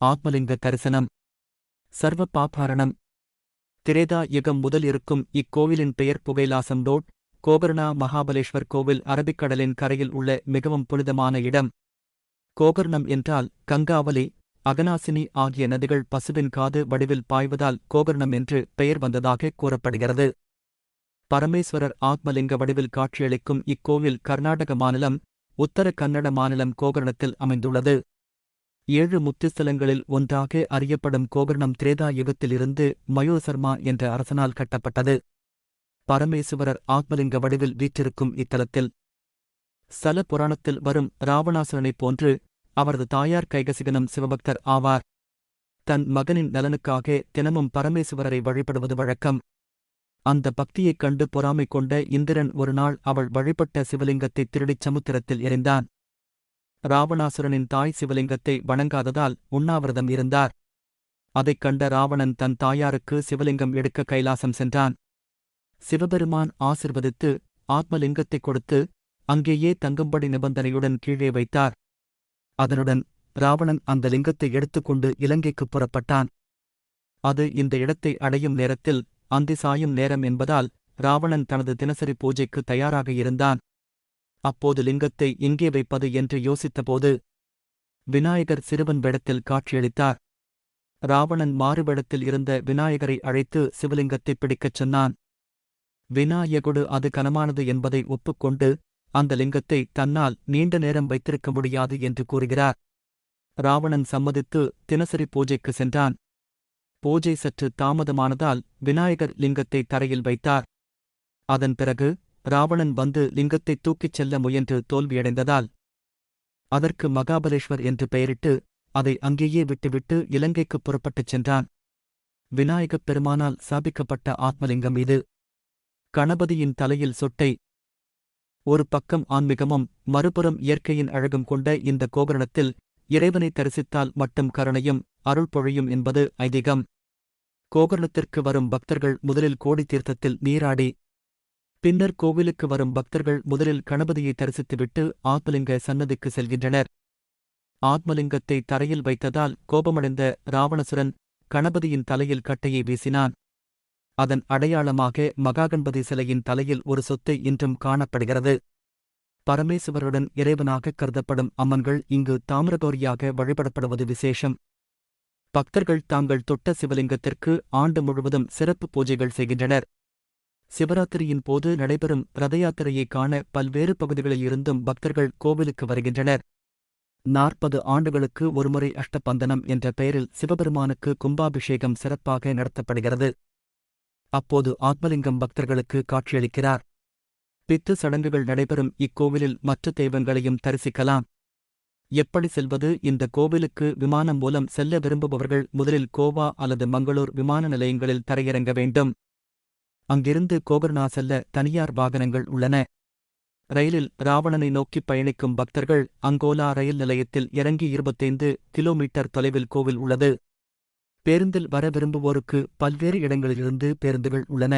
ஆத்மலிங்க தரிசனம் சர்வ பாபாரணம் திரேதா யுகம் முதல் இருக்கும் இக்கோவிலின் பெயர் புகைலாசம் ரோட் கோகர்ணா மகாபலேஸ்வர் கோவில் அரபிக்கடலின் கரையில் உள்ள மிகவும் புனிதமான இடம். கோகர்ணம் என்றால் கங்காவலி அகனாசினி ஆகிய நதிகள் பசுவின் காது வடிவில் பாய்வதால் கோகர்ணம் என்று பெயர் வந்ததாக கூறப்படுகிறது. பரமேஸ்வரர் ஆத்மலிங்க வடிவில் காட்சியளிக்கும் இக்கோவில் கர்நாடக மாநிலம் உத்தர கன்னட மாநிலம் கோகர்ணத்தில் அமைந்துள்ளது. ஏழு முத்துஸ்தலங்களில் ஒன்றாக அறியப்படும் கோகர்ணம் திரேதா யுகத்திலிருந்து மயோசர்மா என்ற அரசனால் கட்டப்பட்டது. பரமேசுவரர் ஆத்மலிங்க வடிவில் வீற்றிருக்கும் இத்தலத்தில் சல புராணத்தில் வரும் ராவணாசுரனைப் போன்று அவரது தாயார் கைகசிகனம் சிவபக்தர் ஆவார். தன் மகனின் நலனுக்காக தினமும் பரமேசுவரரை வழிபடுவது வழக்கம். அந்த பக்தியைக் கண்டு பொறாமை கொண்ட இந்திரன் ஒருநாள் அவள் வழிபட்ட சிவலிங்கத்தை திருடிச் சமுத்திரத்தில் எறிந்தான். ராவணாசுரனின் தாய் சிவலிங்கத்தை வணங்காததால் உண்ணாவிரதம் இருந்தார். அதைக் கண்ட ராவணன் தன் தாயாருக்கு சிவலிங்கம் எடுக்க கைலாசம் சென்றான். சிவபெருமான் ஆசிர்வதித்து ஆத்மலிங்கத்தைக் கொடுத்து அங்கேயே தங்கும்படி நிபந்தனையுடன் கீழே வைத்தார். அதனுடன் ராவணன் அந்த லிங்கத்தை எடுத்துக்கொண்டு இலங்கைக்குப் புறப்பட்டான். அது இந்த இடத்தை அடையும் நேரத்தில் அந்தி சாயும் நேரம் என்பதால் ராவணன் தனது தினசரி பூஜைக்கு தயாராக இருந்தான். அப்போது லிங்கத்தை எங்கே வைப்பது என்று யோசித்தபோது விநாயகர் சிறுவன் வேடத்தில் காட்சியளித்தார். ராவணன் மாறுவேடத்தில் இருந்த விநாயகரை அழைத்து சிவலிங்கத்தை பிடிக்கச் சொன்னான். விநாயகுடு அது கனமானது என்பதை ஒப்புக்கொண்டு அந்த லிங்கத்தை தன்னால் நீண்ட நேரம் வைத்திருக்க முடியாது என்று கூறுகிறார். ராவணன் சம்மதித்து தினசரி பூஜைக்கு சென்றான். பூஜை சற்று தாமதமானதால் விநாயகர் லிங்கத்தை தரையில் வைத்தார். அதன் பிறகு ராவணன் வந்து லிங்கத்தை தூக்கிச் செல்ல முயன்று தோல்வியடைந்ததால் அதற்கு மகாபலேஸ்வர் என்று பெயரிட்டு அதை அங்கேயே விட்டுவிட்டு இலங்கைக்குப் புறப்பட்டுச் சென்றான். விநாயகப் பெருமானால் சாபிக்கப்பட்ட ஆத்மலிங்கம் இது. கணபதியின் தலையில் சொட்டை. ஒரு பக்கம் ஆன்மீகமும் மறுபுறம் இயற்கையின் அழகும் கொண்ட இந்த கோபுரணத்தில் இறைவனை தரிசித்தால் மட்டும் கருணையும் அருள் பொழியும் என்பது ஐதீகம். கோகர்ணத்திற்கு வரும் பக்தர்கள் முதலில் கோடி தீர்த்தத்தில் நீராடி பின்னர் கோவிலுக்கு வரும் பக்தர்கள் முதலில் கணபதியை தரிசித்துவிட்டு ஆத்மலிங்க சன்னதிக்கு செல்கின்றனர். ஆத்மலிங்கத்தை தரையில் வைத்ததால் கோபமடைந்த ராவணசுரன் கணபதியின் தலையில் கட்டையை வீசினான். அதன் அடையாளமாக மகாகணபதி சிலையின் தலையில் ஒரு சொத்தை இன்றும் காணப்படுகிறது. பரமேசுவருடன் இறைவனாகக் கருதப்படும் அம்மன்கள் இங்கு தாமிரகோரியாக வழிபடப்படுவது விசேஷம். பக்தர்கள் தாங்கள் தொட்ட சிவலிங்கத்திற்கு ஆண்டு முழுவதும் சிறப்பு பூஜைகள் செய்கின்றனர். சிவராத்திரியின் போது நடைபெறும் ரதயாத்திரையைக் காண பல்வேறு பகுதிகளில் இருந்தும் பக்தர்கள் கோவிலுக்கு வருகின்றனர். நாற்பது ஆண்டுகளுக்கு ஒருமுறை அஷ்டபந்தனம் என்ற பெயரில் சிவபெருமானுக்கு கும்பாபிஷேகம் சிறப்பாக நடத்தப்படுகிறது. அப்போது ஆத்மலிங்கம் பக்தர்களுக்கு காட்சியளிக்கிறார். பித்து சடங்குகள் நடைபெறும் இக்கோவிலில் மற்ற தெய்வங்களையும் தரிசிக்கலாம். எப்படி செல்வது? இந்த கோவிலுக்கு விமானம் மூலம் செல்ல விரும்புபவர்கள் முதலில் கோவா அல்லது மங்களூர் விமான நிலையங்களில் தரையிறங்க வேண்டும். அங்கிருந்து கோகர்ணா செல்ல தனியார் வாகனங்கள் உள்ளன. ரயிலில் ராவணனை நோக்கிப் பயணிக்கும் பக்தர்கள் அங்கோலா ரயில் நிலையத்தில் இறங்கி இருபத்தைந்து கிலோமீட்டர் தொலைவில் கோவில் உள்ளது. பேருந்தில் வர விரும்புவோருக்கு பல்வேறு இடங்களிலிருந்து பேருந்துகள் உள்ளன.